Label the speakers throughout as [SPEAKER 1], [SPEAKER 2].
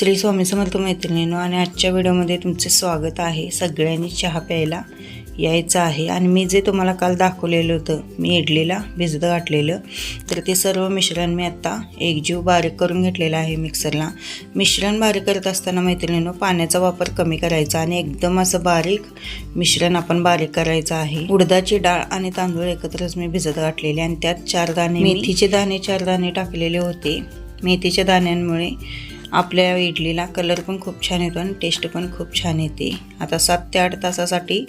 [SPEAKER 1] श्री स्वामी समर्थ मैत्रिणींनो आणि आजच्या व्हिडिओमध्ये तुमचे स्वागत आहे. सगळ्यांनी चहा प्यायला यायचं आहे. आणि मी जे तुम्हाला काल दाखवलेलं होतं मी इडलीला भिजत घातलेलं तर ते सर्व मिश्रण मी आत्ता एकजीव बारीक करून घेतलेलं आहे मिक्सरला. मिश्रण बारीक करत असताना मैत्रिणींनो पाण्याचा वापर कमी करायचा आणि एकदम असं बारीक मिश्रण आपण बारीक करायचं आहे. उडदाची डाळ आणि तांदूळ एकत्रच मी भिजत घातलेले आणि त्यात चार दाणे मेथीचे दाणे चार दाणे टाकलेले होते. मेथीच्या दाण्यांमुळे आपल्या इडलीला कलर पण खूप छान येतो आणि टेस्ट पण खूप छान येते. आता सात ते आठ तासासाठी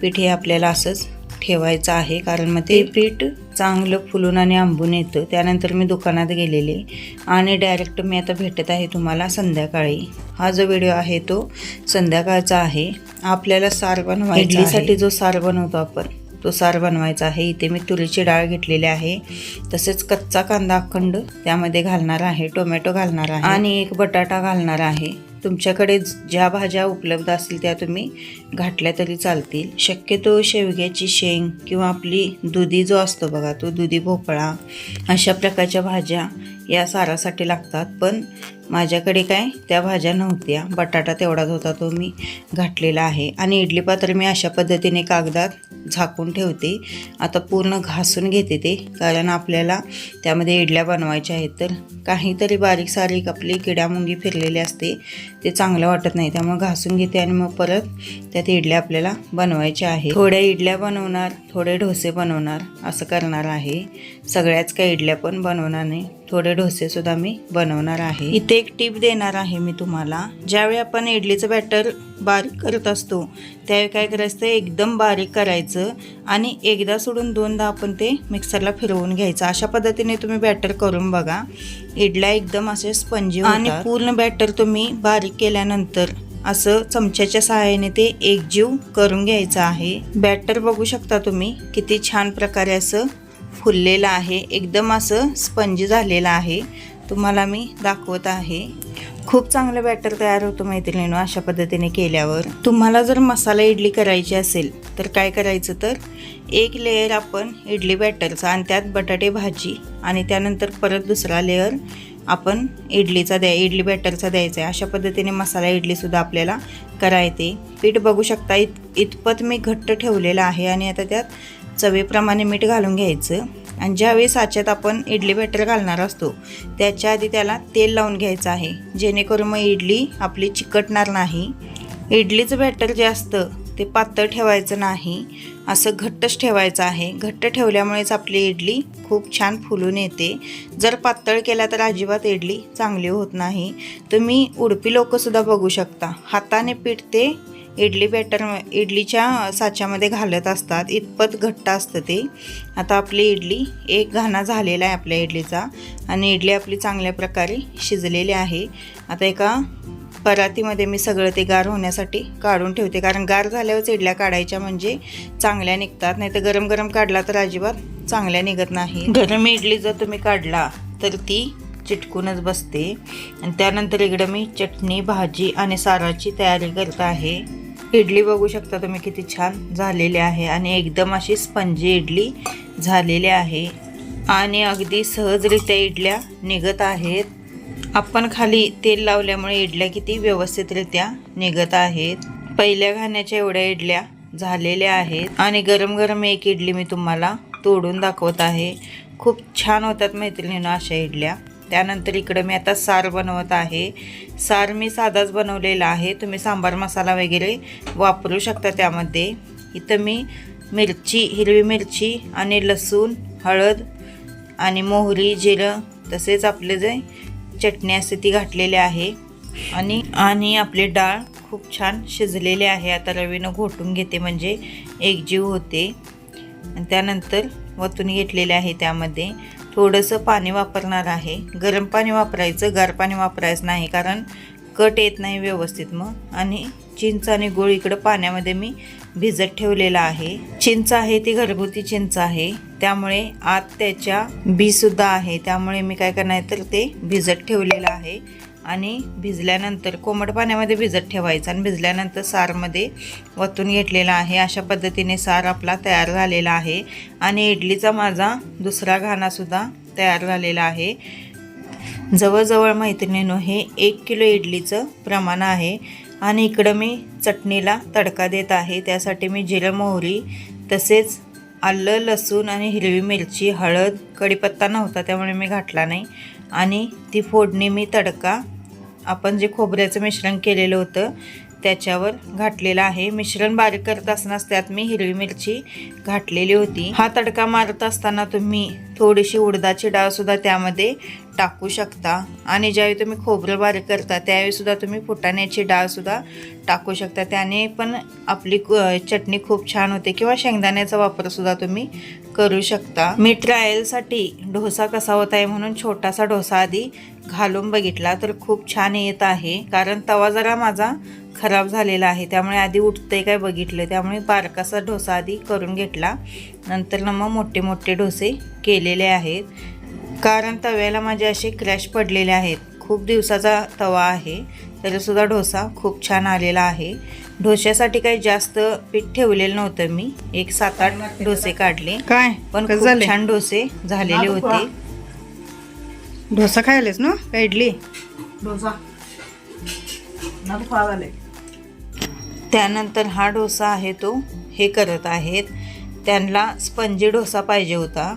[SPEAKER 1] पीठ हे आपल्याला असंच ठेवायचं आहे कारण मग ते पीठ चांगलं फुलून आणि आंबून येतं. त्यानंतर मी दुकानात गेलेले आणि डायरेक्ट मी आता भेटत आहे तुम्हाला संध्याकाळी. हा जो व्हिडिओ आहे तो संध्याकाळचा आहे. आपल्याला सार बनवायचा इडलीसाठी जो सार बनवतो आपण तो सार बनवायचा आहे. इथे मी तुरीची डाळ घेतलेली आहे. तसेच कच्चा कांदा अखंड त्यामध्ये घालणार आहे. टोमॅटो घालणार आहे. आणि एक बटाटा घालणार आहे. तुमच्याकडे ज्या भाज्या उपलब्ध असतील त्या तुम्ही घातल्या तरी चालतील. शक्यतो शेवग्याची शेंग किंवा आपली दुधी जो असतो बघा तो दुधी भोपळा अशा प्रकारच्या भाज्या या सारासाठी लागतात. पण माझ्याकडे काय? त्या भाज्या नव्हत्या. बटाटा तेवढाच होता तो मी घातलेला आहे. आणि इडली पात्र मी अशा पद्धतीने कागदात झाकून ठेवते. आता पूर्ण घासून घेते ते कारण आपल्याला त्यामध्ये इडल्या बनवायच्या आहेत तर. काहीतरी बारीक सारीक आपली किड्यामुंगी फिरलेली असते. ते चांगलं वाटत नाही त्यामुळे घासून घेते आणि मग परत त्यात इडल्या आपल्याला बनवायच्या आहे थोड्या इडल्या बनवणार थोडे डोसे बनवणार असं करणार आहे. सगळ्याच काही इडल्या पण बनवणार नाही. थोडे डोसेसुद्धा मी बनवणार आहे. इथे एक टीप देणार आहे मी तुम्हाला. ज्यावेळी आपण इडलीचं बॅटर बारीक करत असतो त्यावेळी काय करायचं? ते एकदम बारीक करायचं आणि एकदा सोडून दोनदा आपण ते मिक्सरला फिरवून घ्यायचं. अशा पद्धतीने तुम्ही बॅटर करून बघा. इडल्या एकदम असे स्पंजी आणि पूर्ण बॅटर तुम्ही बारीक केल्यानंतर असं चमच्याच्या सहाय्याने ते एकजीव करून घ्यायचं आहे. बॅटर बघू शकता तुम्ही किती छान प्रकारे असं फुललेलं आहे. एकदम असं स्पंजी झालेलं आहे. तुम्हाला मी दाखवत आहे. खूप चांगलं बॅटर तयार होतं मैत्रिणीनं अशा पद्धतीने केल्यावर. तुम्हाला जर मसाला इडली करायची असेल तर काय करायचं तर एक लेयर आपण इडली बॅटरचा आणि त्यात बटाटे भाजी आणि त्यानंतर परत दुसरा लेअर आपण इडलीचा द्या इडली बॅटरचा द्यायचा आहे. अशा पद्धतीने मसाला इडलीसुद्धा आपल्याला करायते पीठ बघू शकता इत इतपत मी घट्ट ठेवलेलं आहे आणि आता त्यात चवीप्रमाणे मीठ घालून घ्यायचं. आणि ज्यावेळी साच्यात आपण इडली बॅटर घालणार असतो त्याच्या आधी त्याला तेल लावून घ्यायचं आहे. जेणेकरून मग इडली आपली चिकटणार नाही. इडलीचं बॅटर जे असतं ते पातळ ठेवायचं नाही. असं घट्टच ठेवायचं आहे. घट्ट ठेवल्यामुळेच आपली इडली खूप छान फुलून येते. जर पातळ केला तर अजिबात इडली चांगली होत नाही. तुम्ही उडपी लोकंसुद्धा बघू शकता. हाताने पीठ ते इडली बॅटर इडलीच्या साच्यामध्ये घालत असतात. इतपत घट्ट असतं ते. आता आपली इडली एक घाणा झालेला आहे आपल्या इडलीचा. आणि इडली आपली चांगल्या प्रकारे शिजलेली आहे. आता एका परातीमध्ये मी सगळं ते गार होण्यासाठी काढून ठेवते. कारण गार झाल्यावरच इडल्या काढायच्या म्हणजे चांगल्या निघतात. नाही तर गरम गरम काढला तर अजिबात चांगल्या निघत नाही. गरम इडली जर तुम्ही काढला तर ती चिटकूनच बसते. आणि त्यानंतर इकडं मी चटणी भाजी आणि साराची तयारी करत आहे. इडली बघू शकता तुम्ही किती छान झालेली आहे आणि एकदम अशी स्पंजी इडली झालेली आहे. आणि अगदी सहजरित्या इडल्या निघत आहेत. आपण खाली तेल लावल्यामुळे इडल्या किती व्यवस्थितरित्या निघत आहेत. पहिल्या घाण्याच्या एवढ्या इडल्या झालेल्या आहेत. आणि गरम गरम एक इडली मी तुम्हाला तोडून दाखवत आहे. खूप छान होतात मैत्रिणीनं अशा इडल्या. त्यानंतर इकडं मी आता सार बनवत आहे. सार मी साधाच बनवलेला आहे. तुम्ही सांबार मसाला वगैरे वापरू शकता त्यामध्ये. इथं मी मिरची हिरवी मिरची आणि लसूण हळद आणि मोहरी जिरं तसेच आपले जे चटणी असते ती घातलेली आहे. आणि आणि आपली डाळ खूप छान शिजलेली आहे. आता रवीनं घोटून घेते म्हणजे एकजीव होते. त्यानंतर वतून घेतलेले आहे त्यामध्ये. थोडंसं पाणी वापरणार आहे. गरम पाणी वापरायचं गार पाणी वापरायचं नाही कारण कट येत नाही व्यवस्थित मग. आणि चिंच आणि गोळ इकडं पाण्यामध्ये मी भिजत ठेवलेला आहे. चिंच आहे ती घरगुती चिंच आहे. त्यामुळे आत त्याच्या बीसुद्धा आहे. त्यामुळे मी काय करणार तर ते भिजत ठेवलेलं आहे. आणि भिजल्यानंतर कोमट पाण्यामध्ये भिजत ठेवायचं आणि भिजल्यानंतर सारमध्ये वतून घेतलेला आहे. अशा पद्धतीने सार आपला तयार झालेला आहे. आणि इडलीचा माझा दुसरा घाणासुद्धा तयार झालेला आहे. जवळजवळ मैत्रिणीनो हे एक किलो इडलीचं प्रमाण आहे. आणि इकडं मी चटणीला तडका देत आहे. त्यासाठी मी जिरं मोहरी तसेच आलं लसूण आणि हिरवी मिरची हळद कढीपत्ता नव्हता त्यामुळे मी घातला नाही. आणि ती फोडणी मी तडका आपण जे खोबऱ्याचं मिश्रण केलेलं होतं त्याच्यावर घातलेलं आहे. मिश्रण बारीक करत असतानाच त्यात मी हिरवी मिरची घातलेली होती. हा तडका मारत असताना तुम्ही थोडीशी उडदाची डाळसुद्धा त्यामध्ये टाकू शकता. आणि ज्यावेळी तुम्ही खोबरं बारीक करता त्यावेळी सुद्धा तुम्ही फुटाण्याची डाळसुद्धा टाकू शकता. त्याने पण आपली क- चटणी खूप छान होते किंवा शेंगदाण्याचा वापरसुद्धा तुम्ही करू शकता. मी ट्रायलसाठी डोसा कसा होत आहे म्हणून छोटासा डोसा आधी घालून बघितला तर खूप छान येत आहे. कारण तवा जरा माझा खराब झालेला आहे. त्यामुळे आधी उठतंय काय बघितलं. त्यामुळे बारकासा डोसा आधी करून घेतला. नंतर ना मग मोठे मोठे डोसे केलेले आहेत. कारण तव्याला माझे असे क्रॅश पडलेले आहेत. खूप दिवसाचा तवा आहे. तरीसुद्धा डोसा खूप छान आलेला आहे. डोश्यासाठी काही जास्त पीठ ठेवलेलं नव्हतं मी. एक सात आठ डोसे काढले.
[SPEAKER 2] काय?
[SPEAKER 1] पण? छान डोसे झालेले होते.
[SPEAKER 2] डोसा खायलेस ना? का इडली
[SPEAKER 3] डोसा
[SPEAKER 1] त्यानंतर हा डोसा आहे तो. हे करत आहेत. त्यांना स्पंजी डोसा पाहिजे होता.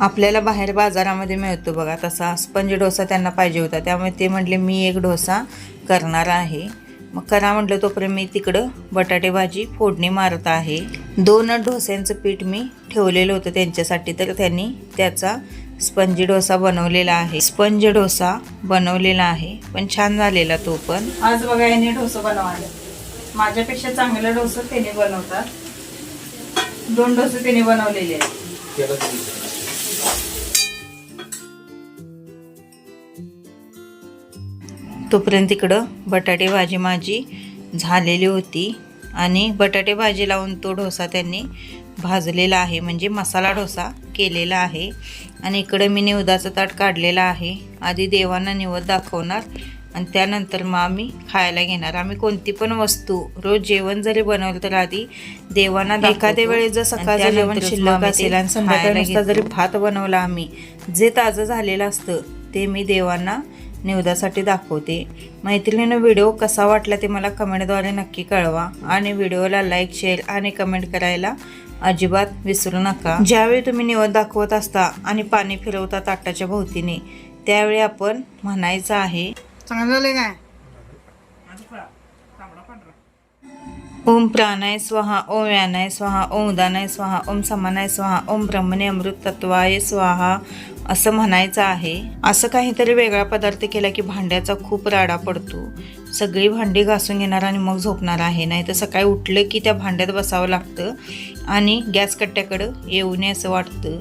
[SPEAKER 1] आपल्याला बाहेर बाजारामध्ये मिळतो बघा तसा स्पंजी डोसा त्यांना पाहिजे होता. त्यामुळे ते म्हटले मी एक डोसा करणार आहे. मग करा म्हटलं तोपर्यंत मी तिकडं बटाटे भाजी फोडणी मारत आहे. दोन डोस्यांचं पीठ मी ठेवलेलं होतं त्यांच्यासाठी तर त्यांनी त्याचा स्पंजी डोसा बनवलेला आहे. स्पंज डोसा बनवलेला आहे. पण छान झालेला तो पण.
[SPEAKER 3] आज बघा याने डोसं बनवायला. माझ्यापेक्षा चांगलं डोसं त्याने बनवतात. दोन डोसे त्याने बनवलेले आहेत.
[SPEAKER 1] तोपर्यंत तिकडं बटाटे भाजी माझी झालेली होती. आणि बटाटे भाजी लावून तो डोसा त्यांनी भाजलेला आहे. म्हणजे मसाला डोसा केलेला आहे. आणि इकडं मी निवदाचं ताट काढलेलं आहे. आधी देवांना निवद दाखवणार आणि त्यानंतर मग आम्ही खायला घेणार. आम्ही कोणती पण वस्तू रोज जेवण जरी बनवलं तर आधी देवांना एखाद्या वेळेस जर सकाळचं जेवण शिल्लक असेल आणि संध्याकाळी जरी भात बनवला आम्ही जे ताजं झालेलं असतं ते मी देवांना निवदासाठी दाखवते. मैत्रिणीनं व्हिडिओ कसा वाटला ते मला कमेंटद्वारे नक्की कळवा आणि व्हिडिओला लाईक शेअर आणि कमेंट करायला अजिबात विसरू नका. ज्यावेळी तुम्ही निवद दाखवत असता आणि पाणी फिरवता ताटाच्या भोवतीने त्यावेळी आपण म्हणायचं आहे
[SPEAKER 2] चांगलं काय?
[SPEAKER 1] ओम प्राणाय स्वाहा ओम व्यानाय स्वाहा ओम उदानाय स्वाहा ओम समानाय स्वाहा ओम ब्रह्मणे अमृत तत्वाय स्वाहा असं म्हणायचं आहे. असं काहीतरी वेगळा पदार्थ केला की भांड्याचा खूप राडा पडतो. सगळी भांडी घासून घेणार आणि मग झोपणार आहे. नाही तर सकाळी उठलं की त्या भांड्यात बसावं लागतं आणि गॅस कट्ट्याकडं येऊ नये असं वाटतं.